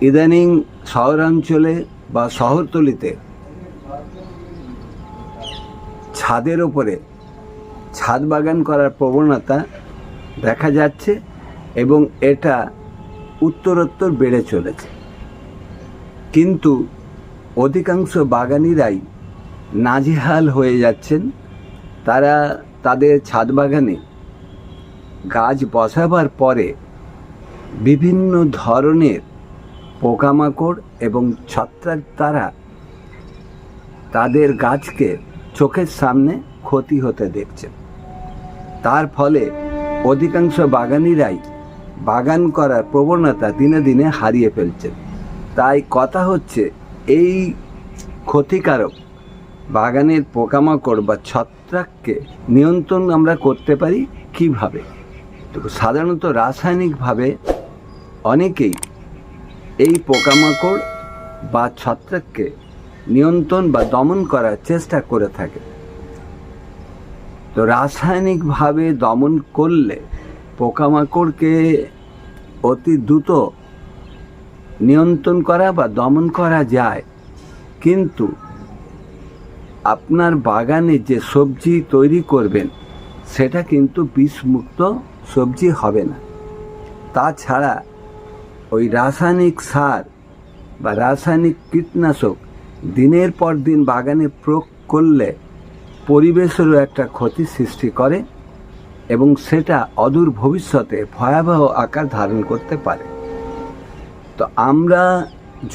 ইদানিং শহরাঞ্চলে বা শহরতলিতে ছাদের ওপরে ছাদ বাগান করার প্রবণতা দেখা যাচ্ছে এবং এটা উত্তরোত্তর বেড়ে চলেছে। কিন্তু অধিকাংশ বাগানিরাই নাজেহাল হয়ে যাচ্ছেন। তারা তাদের ছাদ বাগানে গাছ বসাবার পরে বিভিন্ন ধরনের পোকামাকড় এবং ছত্রাক তারা তাদের গাছকে চোখের সামনে ক্ষতি হতে দেখছে। তার ফলে অধিকাংশ বাগানিরাই বাগান করার প্রবণতা দিনে দিনে হারিয়ে ফেলছেন তাই কথা হচ্ছে, এই ক্ষতিকারক বাগানের পোকামাকড় বা ছত্রাককে নিয়ন্ত্রণ আমরা করতে পারি কীভাবে? তো সাধারণত রাসায়নিকভাবে অনেকেই এই পোকামাকড় বা ছত্রাককে নিয়ন্ত্রণ বা দমন করার চেষ্টা করে থাকে। তো রাসায়নিকভাবে দমন করলে পোকামাকড়কে অতি দ্রুত নিয়ন্ত্রণ করা বা দমন করা যায়। কিন্তু আপনার বাগানে যে সবজি তৈরি করবেন, সেটা কিন্তু বিষমুক্ত সবজি হবে না। তাছাড়া ওই রাসায়নিক সার বা রাসায়নিক কীটনাশক দিনের পর দিন বাগানে প্রয়োগ করলে পরিবেশেরও একটা ক্ষতি সৃষ্টি করে এবং সেটা অদূর ভবিষ্যতে ভয়াবহ আকার ধারণ করতে পারে। তো আমরা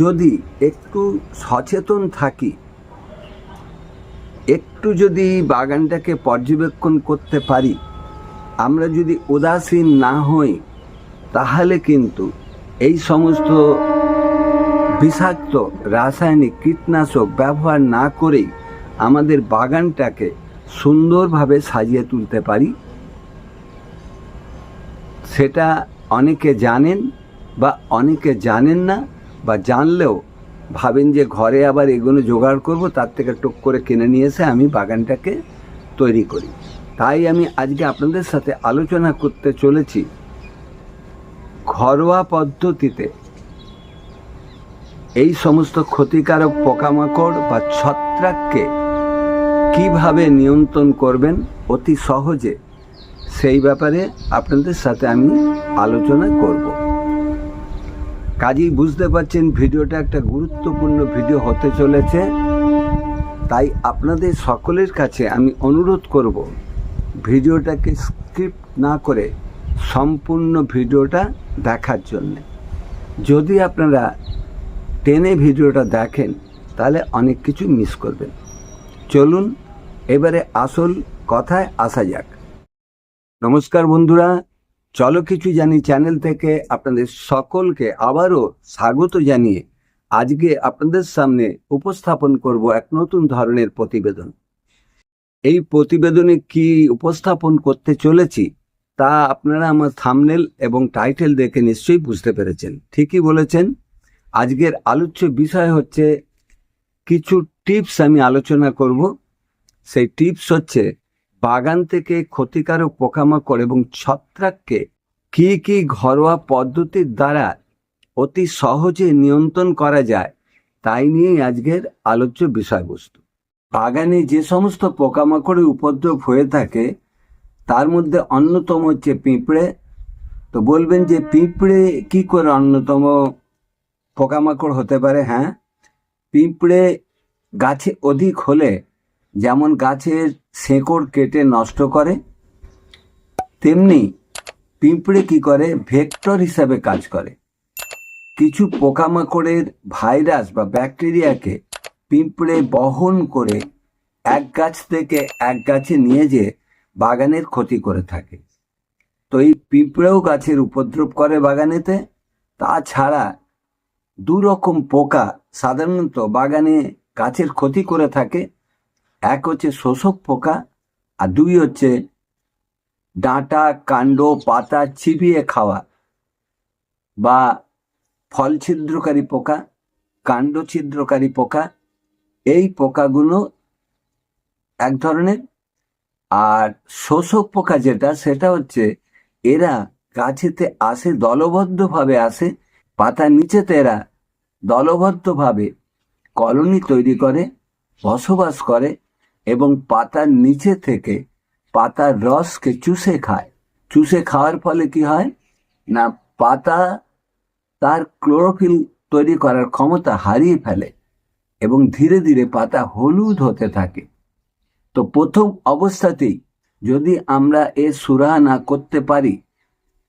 যদি একটু সচেতন থাকি, একটু যদি বাগানটাকে পর্যবেক্ষণ করতে পারি, আমরা যদি উদাসীন না হই, তাহলে কিন্তু এই সমস্ত বিষাক্ত, রাসায়নিক কীটনাশক ব্যবহার না করেই আমাদের বাগানটাকে সুন্দরভাবে সাজিয়ে তুলতে পারি। সেটা অনেকে জানেন বা অনেকে জানেন না বা জানলেও ভাবেন যে ঘরে আবার এগুলো জোগাড় করব, তার থেকে টুক করে কিনে নিয়ে এসে আমি বাগানটাকে তৈরি করি। তাই আমি আজকে আপনাদের সাথে আলোচনা করতে চলেছি ঘরোয়া পদ্ধতিতে এই সমস্ত ক্ষতিকারক পোকামাকড় বা ছত্রাককে কীভাবে নিয়ন্ত্রণ করবেন অতি সহজে, সেই ব্যাপারে আপনাদের সাথে আমি আলোচনা করব। কাজেই বুঝতে পারছেন ভিডিওটা একটা গুরুত্বপূর্ণ ভিডিও হতে চলেছে, তাই আপনাদের সকলের কাছে আমি অনুরোধ করব ভিডিওটাকে স্ক্রিপ্ট না করে সম্পূর্ণ ভিডিওটা দেখার জন্য। যদি আপনারা টেনে ভিডিওটা দেখেন, তাহলে অনেক কিছু মিস করবেন। চলুন, এবারে আসল কথায় আসা যাক। নমস্কার বন্ধুরা, চলো কিছু জানি চ্যানেল থেকে আপনাদের সকলকে আবারও স্বাগত জানিয়ে আজকে আপনাদের সামনে উপস্থাপন করব এক নতুন ধরনের প্রতিবেদন। এই প্রতিবেদনে কি উপস্থাপন করতে চলেছি তা আপনারা আমার থামনেল এবং টাইটেল দেখে নিশ্চয়ই বুঝতে পেরেছেন। ঠিকই বলেছেন। আজকের আলোচ্য বিষয় হচ্ছে কিছু টিপস আমি আলোচনা করব। সেই টিপস হচ্ছে বাগান থেকে ক্ষতিকারক পোকামাকড় এবং ছত্রাককে কি কি ঘরোয়া পদ্ধতির দ্বারা অতি সহজে নিয়ন্ত্রণ করা যায় তাই নিয়েই আজকের আলোচ্য বিষয়বস্তু। বাগানে যে সমস্ত পোকামাকড়ের উপদ্রব হয়ে থাকে তার মধ্যে অন্যতম হচ্ছে পিঁপড়ে। তো বলবেন যে পিঁপড়ে কি করে অন্যতম পোকামাকড় হতে পারে হ্যাঁ? পিঁপড়ে গাছে অধিক হলে যেমন গাছের শেকড় কেটে নষ্ট করে, তেমনি পিঁপড়ে কি করে? ভেক্টর হিসাবে কাজ করে। কিছু পোকামাকড়ের ভাইরাস বা ব্যাকটেরিয়াকে পিঁপড়ে বহন করে এক গাছ থেকে এক গাছে নিয়ে যেয়ে বাগানের ক্ষতি করে থাকে। তো এই পিঁপড়েও গাছের উপদ্রব করে বাগানেতে। তাছাড়া দু রকম পোকা সাধারণত বাগানে গাছের ক্ষতি করে থাকে। এক হচ্ছে শোষক পোকা আর দুই হচ্ছে ডাঁটা, কাণ্ড, পাতা চিবিয়ে খাওয়া বা ফল ছিদ্রকারী পোকা কাণ্ড ছিদ্রকারী পোকা। এই পোকাগুলো এক ধরনের আর শোষক পোকা যেটা, সেটা হচ্ছে এরা গাছেতে আসে, দলবদ্ধভাবে আসে, পাতার নিচেতে এরা দলবদ্ধভাবে কলোনি তৈরি করে, বসবাস করে এবং পাতার নিচে থেকে পাতার রসকে চুষে খায়। চুষে খাওয়ার ফলে কি হয়? না, পাতা তার ক্লোরোফিল তৈরি করার ক্ষমতা হারিয়ে ফেলে এবং ধীরে ধীরে পাতা হলুদ হতে থাকে। তো প্রথম অবস্থাতেই যদি আমরা এ সুরাহা না করতে পারি,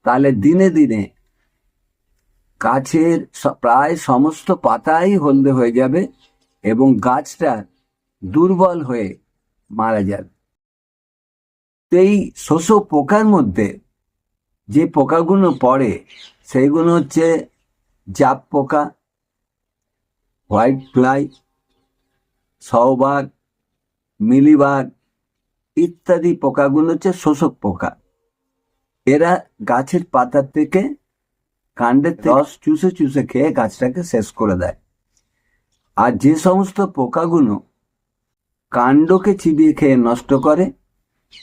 তাহলে দিনে দিনে গাছের প্রায় সমস্ত পাতাই হলদে হয়ে যাবে এবং গাছটা দুর্বল হয়ে মারা যাবে। এই শোষক পোকার মধ্যে যে পোকাগুলো পড়ে সেইগুলো হচ্ছে জাপ পোকা, হোয়াইট ফ্লাই সহবাগ মিলিবাগ ইত্যাদি পোকাগুলো হচ্ছে শোষক পোকা। এরা গাছের পাতার থেকে কাণ্ডের রস চুষে চুষে খেয়ে গাছটাকে শেষ করে দেয়। আর যে সমস্ত পোকাগুলো কাণ্ডকে চিবিয়ে খেয়ে নষ্ট করে,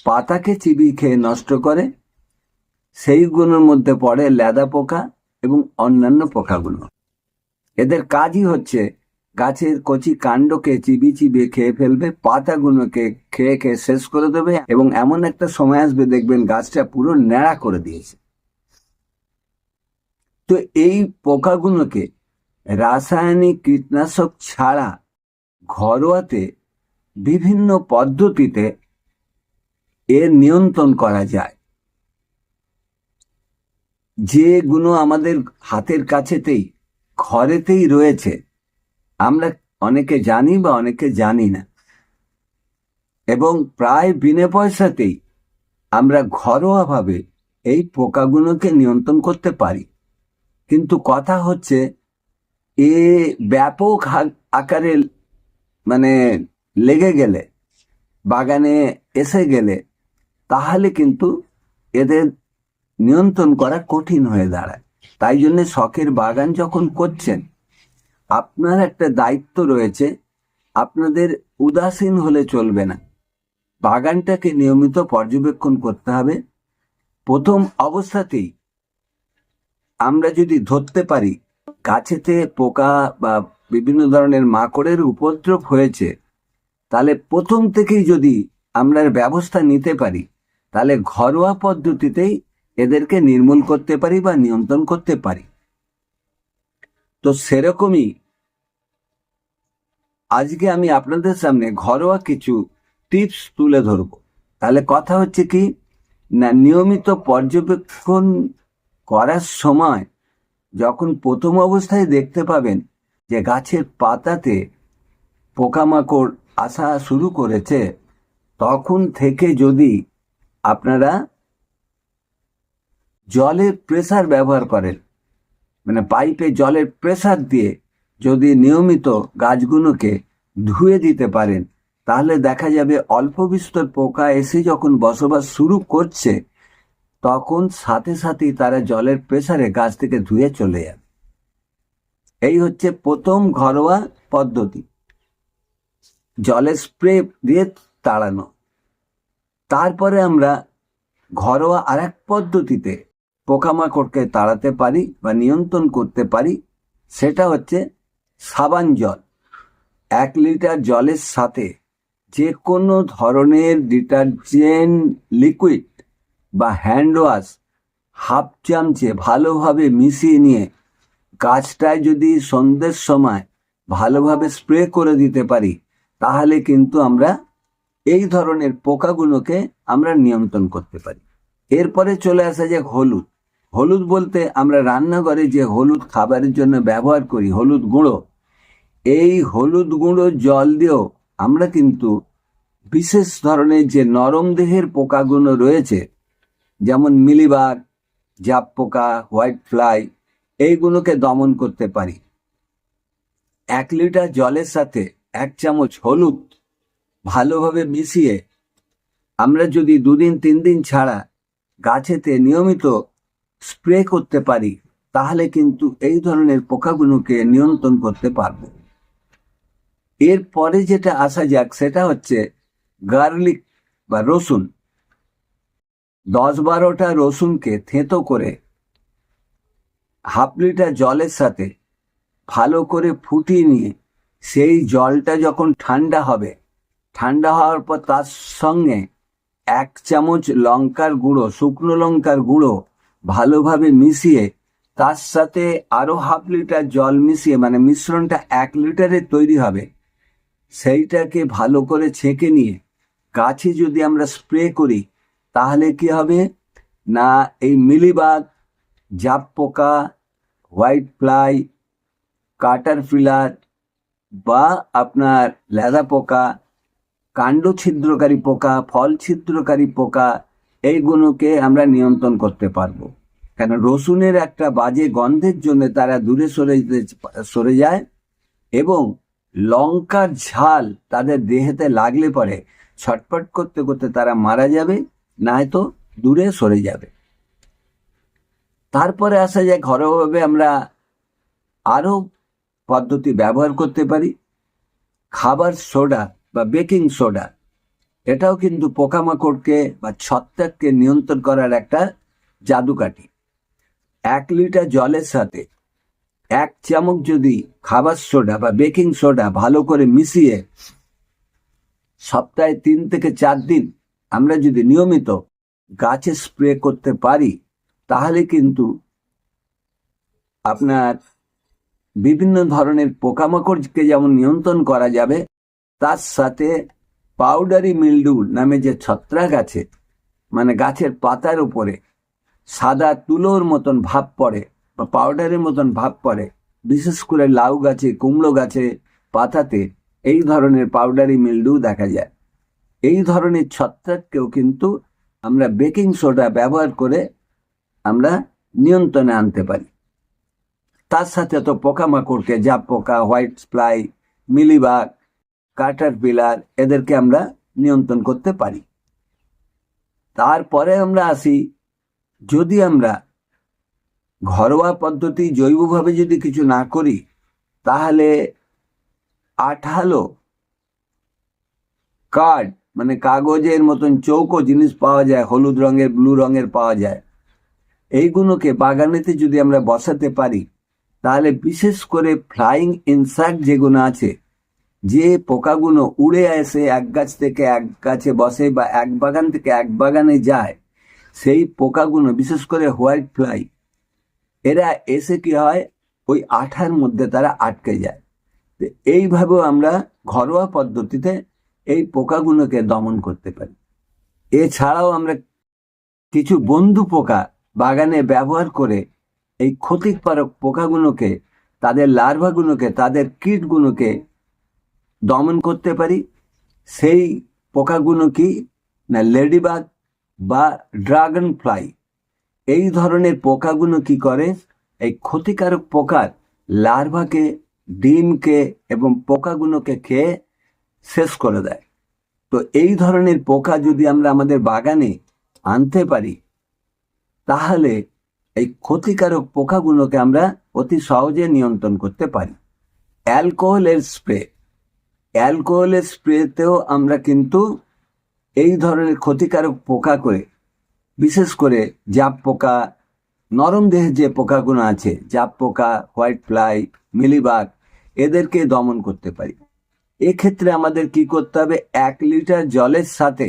পাতাকে চিবিয়ে খেয়ে নষ্ট করে, সেইগুলোর মধ্যে পড়ে লেদা পোকা এবং অন্যান্য পোকাগুলো। এদের কাজই হচ্ছে গাছের কচি কাণ্ডকে চিবি চিবিয়ে খেয়ে ফেলবে, পাতাগুলোকে খেয়ে খেয়ে শেষ করে দেবে এবং এমন একটা সময় আসবে দেখবেন গাছটা পুরো ন্যাড়া করে দিয়েছে। তো এই পোকাগুলোকে রাসায়নিক কীটনাশক ছাড়া ঘরোয়াতে বিভিন্ন পদ্ধতিতে এর নিয়ন্ত্রণ করা যায়। যেগুলো আমাদের হাতের কাছেতেই, ঘরেতেই রয়েছে আমরা অনেকে জানি বা অনেকে জানি না। এবং প্রায় বিনে পয়সাতেই আমরা ঘরোয়াভাবে এই পোকাগুলোকে নিয়ন্ত্রণ করতে পারি। কিন্তু কথা হচ্ছে, এ ব্যাপক আকারে মানে লেগে গেলে, বাগানে এসে গেলে তাহলে কিন্তু এদের নিয়ন্ত্রণ করা কঠিন হয়ে দাঁড়ায়। তাই জন্য শখের বাগান যখন করছেন আপনার একটা দায়িত্ব রয়েছে, আপনাদের উদাসীন হলে চলবে না। বাগানটাকে নিয়মিত পর্যবেক্ষণ করতে হবে। প্রথম অবস্থাতেই আমরা যদি ধরতে পারি, গাছেতে পোকা বা বিভিন্ন ধরনের মাকড়ের উপদ্রব হয়েছে, তাহলে প্রথম থেকেই যদি আমরা ব্যবস্থা নিতে পারি, তাহলে ঘরোয়া পদ্ধতিতেই এদেরকে নির্মূল করতে পারি বা নিয়ন্ত্রণ করতে পারি। তো সেরকমই আজকে আমি আপনাদের সামনে ঘরোয়া কিছু টিপস তুলে ধরব। তাহলে কথা হচ্ছে কি, না, নিয়মিত পর্যবেক্ষণ করার সময় যখন প্রথম অবস্থায় দেখতে পাবেন যে গাছের পাতাতে পোকামাকড় আসা শুরু করেছে, তখন থেকে যদি আপনারা জলের প্রেসার ব্যবহার করেন মানে পাইপে জলের প্রেসার দিয়ে যদি নিয়মিত গাছগুলোকে ধুয়ে দিতে পারেন, তাহলে দেখা যাবে অল্প বিস্তর পোকা এসে যখন বসবাস শুরু করছে, তখন সাথে সাথেই তারা জলের প্রেসারে গাছ থেকে ধুয়ে চলে যাবে। এই হচ্ছে প্রথম ঘরোয়া পদ্ধতি। জলের স্প্রে দিয়ে তাড়ানো। তারপরে আমরা ঘরোয়া আরেক পদ্ধতিতে পোকামাকড়কে তাড়াতে পারি বা নিয়ন্ত্রণ করতে পারি, সেটা হচ্ছে সাবান জল। এক লিটার জলের সাথে যে কোনো ধরনের ডিটারজেন্ট লিকুইড বা হ্যান্ড ওয়াশ হাফ চামচে ভালোভাবে মিশিয়ে নিয়ে গাছটায় যদি সন্ধ্যের সময় ভালোভাবে স্প্রে করে দিতে পারি, তাহলে কিন্তু আমরা এই ধরনের পোকাগুলোকে আমরা নিয়ন্ত্রণ করতে পারি। এরপরে চলে আসা যাক হলুদ। হলুদ বলতে আমরা রান্নাঘরে যে হলুদ খাবারের জন্য ব্যবহার করি, হলুদ গুঁড়ো। এই হলুদ গুঁড়ো জল দিয়েও আমরা কিন্তু বিশেষ ধরনের যে নরম দেহের পোকাগুলো রয়েছে, যেমন মিলিবার, জাপ পোকা, হোয়াইট ফ্লাই, এইগুলোকে দমন করতে পারি। এক লিটার জলের সাথে এক চামচ হলুদ ভালোভাবে মিশিয়ে আমরা যদি দুদিন তিন দিন ছাড়া গাছেতে নিয়মিত স্প্রে করতে পারি, তাহলে কিন্তু এই ধরনের পোকাগুলোকে নিয়ন্ত্রণ করতে পারব। এরপরে যেটা আসা যাক, সেটা হচ্ছে গার্লিক বা রসুন। দশ বারোটা রসুনকে থেঁতো করে হাফ লিটার জলের সাথে ভালো করে ফুটিয়ে নিয়ে, সেই জলটা যখন ঠান্ডা হবে, ঠান্ডা হওয়ার পর তার সঙ্গে এক চামচ লঙ্কার গুঁড়ো, শুকনো লঙ্কার গুঁড়ো ভালোভাবে মিশিয়ে তার সাথে আরও হাফ লিটার জল মিশিয়ে মানে মিশ্রণটা এক লিটারে তৈরি হবে, সেইটাকে ভালো করে ছেঁকে নিয়ে গাছে যদি আমরা স্প্রে করি, তাহলে কি হবে? না, এই মিলিবাগ জাপ পোকা হোয়াইট ফ্লাই, কাটার ফিলার বা আপনার লেদা পোকা কাণ্ড ছিদ্রকারী পোকা ফল ছিদ্রকারী পোকা, এইগুলোকে আমরা নিয়ন্ত্রণ করতে পারব। কেন রসুনের একটা বাজে গন্ধের জন্য তারা দূরে সরে সরে যায় এবং লঙ্কার ঝাল তাদের দেহেতে লাগলে পরে ছটপট করতে করতে তারা মারা যাবে না নয়তো দূরে সরে যাবে। তারপরে আসা যায় ঘরোয়াভাবে আমরা আরও পদ্ধতি ব্যবহার করতে পারি। খাবার সোডা বা বেকিং সোডা, এটাও কিন্তু পোকামাকড়কে বা ছত্রাককে নিয়ন্ত্রণ করার একটা জাদুকাঠি। এক লিটার জলের সাথে এক চামচ যদি খাবার সোডা বা বেকিং সোডা ভালো করে মিশিয়ে সপ্তাহে তিন থেকে চার দিন আমরা যদি নিয়মিত গাছে স্প্রে করতে পারি, তাহলে কিন্তু আপনার বিভিন্ন ধরনের পোকামাকড়কে যেমন নিয়ন্ত্রণ করা যাবে, তার সাথে পাউডারি মিল্ডু নামে যে ছত্রাক আছে মানে গাছের পাতার উপরে সাদা তুলোর মতন ভাব পড়ে বা পাউডারের মতন ভাব পড়ে। বিশেষ করে লাউ গাছে, কুমড়ো গাছে, পাতাতে এই ধরনের পাউডারি মিল্ডু দেখা যায়। এই ধরনের ছত্রাককেও কিন্তু আমরা বেকিং সোডা ব্যবহার করে আমরা নিয়ন্ত্রণে আনতে পারি। তার সাথে তো পোকামাকড়কে জাপ পোকা white fly mealybug caterpillar এদেরকে আমরা নিয়ন্ত্রণ করতে পারি। তারপরে আমরা আসি যদি আমরা ঘরোয়া পদ্ধতি জৈবভাবে যদি কিছু না করি, তাহলে আঠালো কার্ড মানে কাগজের মতন চৌকো জিনিস পাওয়া যায়, হলুদ রঙের, ব্লু রঙের পাওয়া যায়। এইগুলোকে বাগানেতে যদি আমরা বসাতে পারি, তাহলে বিশেষ করে ফ্লাইং ইনসেক্ট যেগুলো আছে, যে পোকাগুলো উড়ে এসে এক গাছ থেকে এক গাছে বসে বা এক বাগান থেকে এক বাগানে যায় সেই পোকাগুলো, বিশেষ করে হোয়াইট ফ্লাই, এরা এসে কি হয়? ওই আঠার মধ্যে তারা আটকে যায়। তো এইভাবেও আমরা ঘরোয়া পদ্ধতিতে এই পোকাগুলোকে দমন করতে পারি। এছাড়াও আমরা কিছু বন্ধু পোকা বাগানে ব্যবহার করে এই ক্ষতিকারক পোকাগুলোকে, তাদের লার্ভাগুলোকে, তাদের কীটগুলোকে দমন করতে পারি। সেই পোকাগুলো কি? না, লেডিবাগ বা ড্রাগন ফ্লাই এই ধরনের পোকাগুলো কি করে? এই ক্ষতিকারক পোকার লার্ভাকে, ডিমকে এবং পোকাগুলোকে খেয়ে শেষ করে দেয়। তো এই ধরনের পোকা যদি আমরা আমাদের বাগানে আনতে পারি, তাহলে এই ক্ষতিকারক পোকাগুলোকে আমরা অতি সহজে নিয়ন্ত্রণ করতে পারি। অ্যালকোহলের স্প্রে। অ্যালকোহলের স্প্রেতেও আমরা কিন্তু এই ধরনের ক্ষতিকারক পোকা করে, বিশেষ করে জাপ পোকা, নরম দেহের যে পোকাগুলো আছে, জাপ পোকা, হোয়াইট ফ্লাই, মিলিবাগ, এদেরকে দমন করতে পারি। এক্ষেত্রে আমাদের কি করতে হবে? এক লিটার জলের সাথে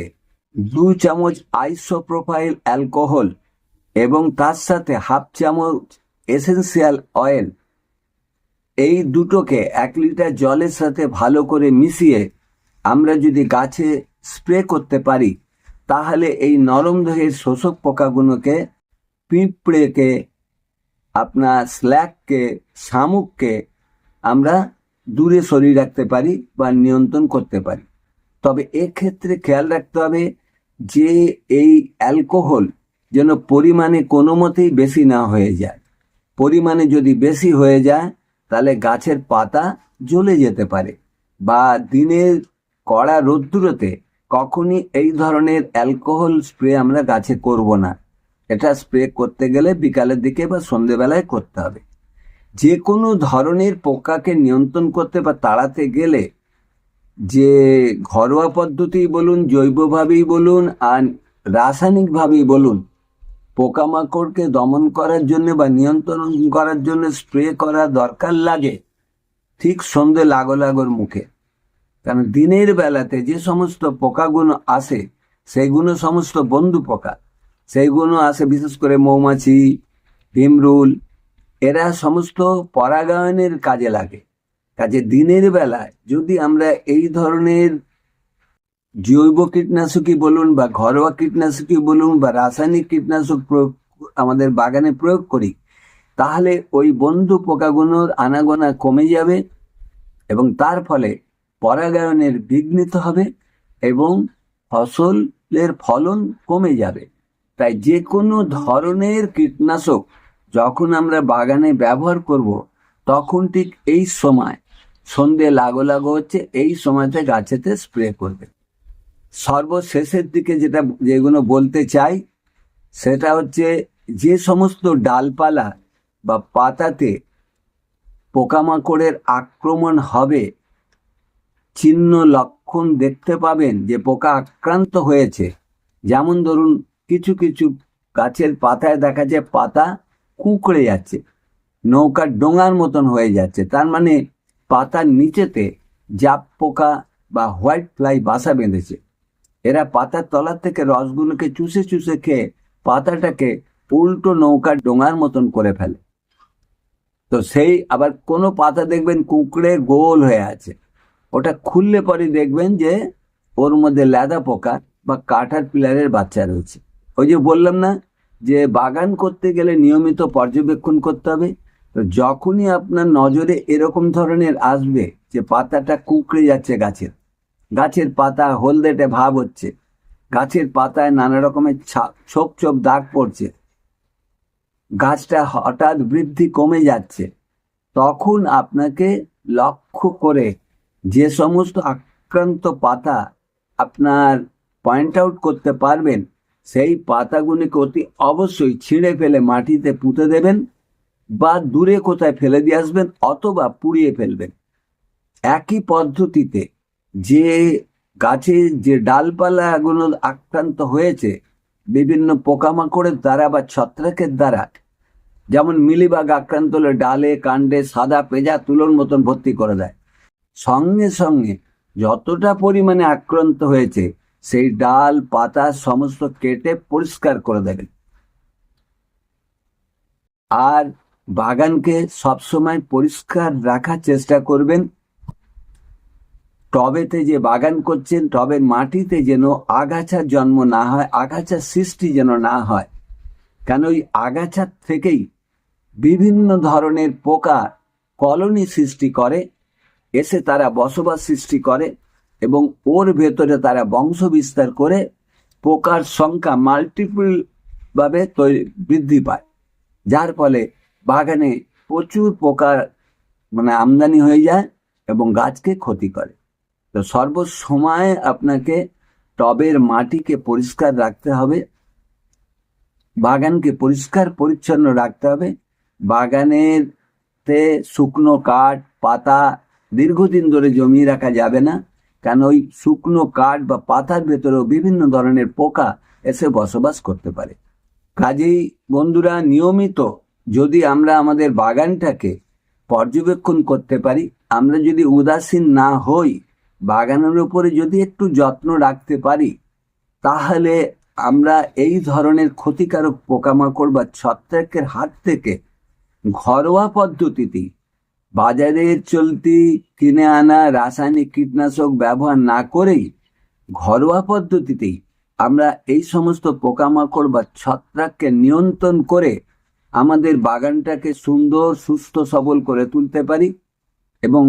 দু চামচ আইসোপ্রোফাইল অ্যালকোহল এবং তার সাথে হাফ চামচ এসেন্সিয়াল অয়েল, এই দুটোকে এক লিটার জলের সাথে ভালো করে মিশিয়ে আমরা যদি গাছে স্প্রে করতে পারি, তাহলে এই নরম দেহের শোষক পোকাগুলোকে, পিঁপড়েকে, আপনার স্ল্যাককে শামুককে আমরা দূরে সরিয়ে রাখতে পারি বা নিয়ন্ত্রণ করতে পারি। তবে এক্ষেত্রে খেয়াল রাখতে হবে যে এই অ্যালকোহল যেন পরিমাণে কোনো মতেই বেশি না হয়ে যায়। পরিমাণে যদি বেশি হয়ে যায়, তাহলে গাছের পাতা জ্বলে যেতে পারে বা দিনের কড়া রোদ্দুরতে কখনই এই ধরনের অ্যালকোহল স্প্রে আমরা গাছে করব না। এটা স্প্রে করতে গেলে বিকালের দিকে বা সন্ধেবেলায় করতে হবে। যে কোনো ধরনের পোকাকে নিয়ন্ত্রণ করতে বা তাড়াতে গেলে যে ঘরোয়া পদ্ধতি বলুন, জৈবভাবেই বলুন, আর রাসায়নিকভাবেই বলুন, পোকামাকড়কে দমন করার জন্য বা নিয়ন্ত্রণ করার জন্য স্প্রে করা দরকার লাগে ঠিক সন্ধে লাগো লাগোর মুখে। কারণ দিনের বেলাতে যে সমস্ত পোকাগুলো আসে সেইগুলো সমস্ত বন্ধু পোকা। সেইগুলো আসে, বিশেষ করে মৌমাছি ভিমরুল এরা সমস্ত পরাগায়নের কাজে লাগে। কাজে দিনের বেলায় যদি আমরা এই ধরনের জৈব কীটনাশকই বলুন বা ঘরোয়া কীটনাশকই বলুন বা রাসায়নিক কীটনাশক প্রয়োগ আমাদের বাগানে প্রয়োগ করি, তাহলে ওই বন্ধু পোকাগুলোর আনাগোনা কমে যাবে এবং তার ফলে পরাগায়নের বিঘ্নিত হবে এবং ফসলের ফলন কমে যাবে। তাই যে কোনো ধরনের কীটনাশক যখন আমরা বাগানে ব্যবহার করব, তখন ঠিক এই সময়, সন্ধে লাগো লাগো হচ্ছে, এই সময়তে গাছেতে স্প্রে করবে। সর্বশেষের দিকে যেটা, যেগুলো বলতে চাই, সেটা হচ্ছে যে সমস্ত ডালপালা বা পাতাতে পোকামাকড়ের আক্রমণ হবে চিহ্ন লক্ষণ দেখতে পাবেন যে পোকা আক্রান্ত হয়েছে। যেমন ধরুন, কিছু কিছু গাছের পাতায় দেখা যায় পাতা কুঁকড়ে যাচ্ছে নৌকার ডোঙার মতন হয়ে যাচ্ছে। তার মানে পাতার নিচেতে জাপ পোকা বা হোয়াইট ফ্লাই বাসা বেঁধেছে। এরা পাতার তলার থেকে রসগুলোকে চুষে চুষে খেয়ে পাতাটাকে উল্টো নৌকার ডোঙার মতন করে ফেলে। তো সেই আবার কোনো পাতা দেখবেন কুঁকড়ে গোল হয়ে আছে। ওটা খুললে পরে দেখবেন যে ওর মধ্যে লেদা পোকা বা কাঠার পিলারের বাচ্চা রয়েছে। ওই যে বললাম না যে বাগান করতে গেলে নিয়মিত পর্যবেক্ষণ করতে হবে। তো যখনই আপনার নজরে এরকম ধরনের আসবে যে পাতাটা কুঁকড়ে যাচ্ছে গাছের গাছের পাতা হলদেটে ভাব হচ্ছে, গাছের পাতায় নানা রকমের ছোপ ছোপ দাগ পড়ছে, গাছটা হঠাৎ বৃদ্ধি কমে যাচ্ছে, তখন আপনাকে লক্ষ্য করে যে সমস্ত আক্রান্ত পাতা আপনার পয়েন্ট আউট করতে পারবেন, সেই পাতাগুলিকে অতি অবশ্যই ছিঁড়ে ফেলে মাটিতে পুঁতে দেবেন বা দূরে কোথায় ফেলে দিয়ে আসবেন অথবা পুড়িয়ে ফেলবেন। একই পদ্ধতিতে যে গাছে যে ডালপালাগুলো আক্রান্ত হয়েছে, বিভিন্ন পোকামাকড়ের দ্বারা বা ছত্রাকের দ্বারা, যেমন মিলিবাগ আক্রান্ত হলে ডালে, কাণ্ডে সাদা পেঁজা তুলোর মতন ভর্তি করে দেয়। সঙ্গে সঙ্গে যতটা পরিমাণে আক্রান্ত হয়েছে, সেই ডাল, পাতা সমস্ত কেটে পরিষ্কার করে দেবেন আর বাগানকে সবসময় পরিষ্কার রাখার চেষ্টা করবেন। টবেতে যে বাগান করছেন, টবের মাটিতে যেন আগাছার জন্ম না হয় আগাছার সৃষ্টি যেন না হয়। কেন ওই আগাছার থেকেই বিভিন্ন ধরনের পোকা, কলোনি সৃষ্টি করে। এসে তারা বসবাস সৃষ্টি করে এবং ওর ভেতরে তারা বংশ বিস্তার করে পোকার সংখ্যা মাল্টিপল ভাবে বৃদ্ধি পায়। যার ফলে বাগানে প্রচুর পোকার মানে আমদানি হয়ে যায় এবং গাছকে ক্ষতি করে। তো সর্বসময় আপনাকে টবের মাটিকে পরিষ্কার রাখতে হবে, বাগানকে পরিষ্কার পরিচ্ছন্ন রাখতে হবে। বাগানের তে শুকনো কাঠ, পাতা দীর্ঘদিন ধরে জমিয়ে রাখা যাবে না, কেন ওই শুকনো কাঠ বা পাতার ভেতরেও বিভিন্ন ধরনের পোকা এসে বসবাস করতে পারে। কাজেই বন্ধুরা, নিয়মিত যদি আমরা আমাদের বাগানটাকে পর্যবেক্ষণ করতে পারি, আমরা যদি উদাসীন না হই, বাগানের উপরে যদি একটু যত্ন রাখতে পারি, তাহলে আমরা এই ধরনের ক্ষতিকারক পোকামাকড় বা ছত্রাকের হাত থেকে ঘরোয়া পদ্ধতিতে বাজারের চলতি কিনে আনা রাসায়নিক কীটনাশক ব্যবহার না করেই ঘরোয়া পদ্ধতিতেই আমরা এই সমস্ত পোকামাকড় বা ছত্রাককে নিয়ন্ত্রণ করে আমাদের বাগানটাকে সুন্দর, সুস্থ, সবল করে তুলতে পারি এবং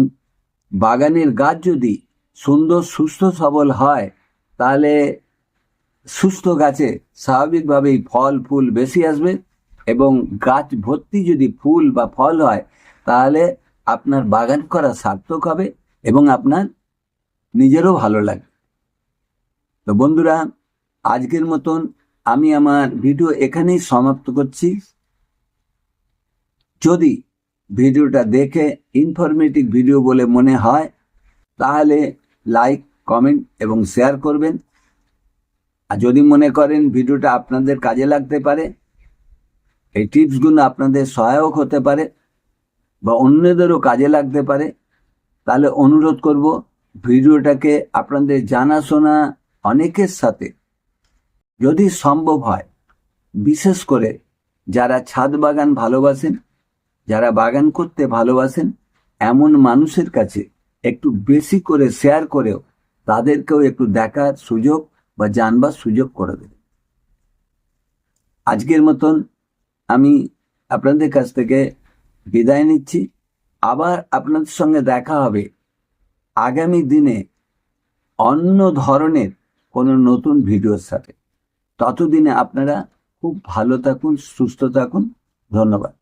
বাগানের গাছ যদি সুন্দর, সুস্থ, সবল হয়, তাহলে সুস্থ গাছে স্বাভাবিকভাবেই ফল, ফুল বেশি আসবে এবং গাছ ভর্তি যদি ফুল বা ফল হয়, তাহলে আপনার বাগান করা সার্থক হবে এবং আপনার নিজেরও ভালো লাগবে। তো বন্ধুরা, আজকের মতন আমি আমার ভিডিও এখানেই সমাপ্ত করছি। যদি ভিডিওটা দেখে ইনফরমেটিভ ভিডিও বলে মনে হয়, তাহলে লাইক কমেন্ট এবং শেয়ার করবেন। আর যদি মনে করেন ভিডিওটা আপনাদের কাজে লাগতে পারে, এই টিপসগুলো আপনাদের সহায়ক হতে পারে বা অন্যদেরও কাজে লাগতে পারে, তাহলে অনুরোধ করব ভিডিওটাকে আপনাদের জানাশোনা অনেকের সাথে। যদি সম্ভব হয়, বিশেষ করে যারা ছাদ বাগান ভালোবাসেন, যারা বাগান করতে ভালোবাসেন, এমন মানুষের কাছে একটু বেশি করে শেয়ার করেও তাদেরকেও একটু দেখার সুযোগ বা জানবার সুযোগ করে দেবে। আজকের মতন আমি আপনাদের কাছ থেকে বিদায় নিচ্ছি। আবার আপনাদের সঙ্গে দেখা হবে আগামী দিনে অন্য ধরনের কোনো নতুন ভিডিওর সাথে। ততদিনে আপনারা খুব ভালো থাকুন, সুস্থ থাকুন। ধন্যবাদ।